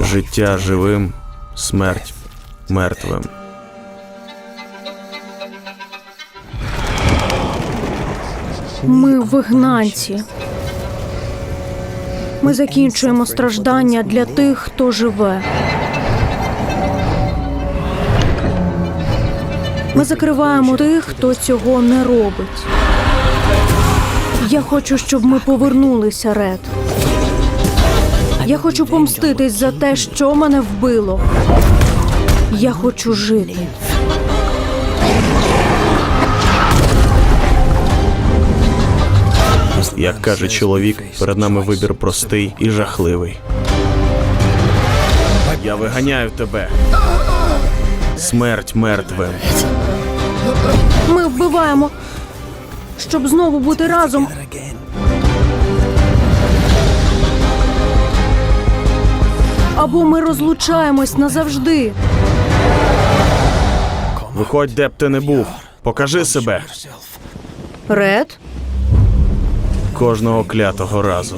Життя живим, смерть мертвим. Ми вигнанці. Ми закінчуємо страждання для тих, хто живе. Ми закриваємо тих, хто цього не робить. Я хочу, щоб ми повернулися, Ред. Я хочу помститись за те, що мене вбило. Я хочу жити. Як каже чоловік, перед нами вибір простий і жахливий. Я виганяю тебе. Смерть мертвим. Ми вбиваємо, щоб знову бути разом. Або ми розлучаємось назавжди. Виходь, де б ти не був. Покажи себе Ред, кожного клятого разу.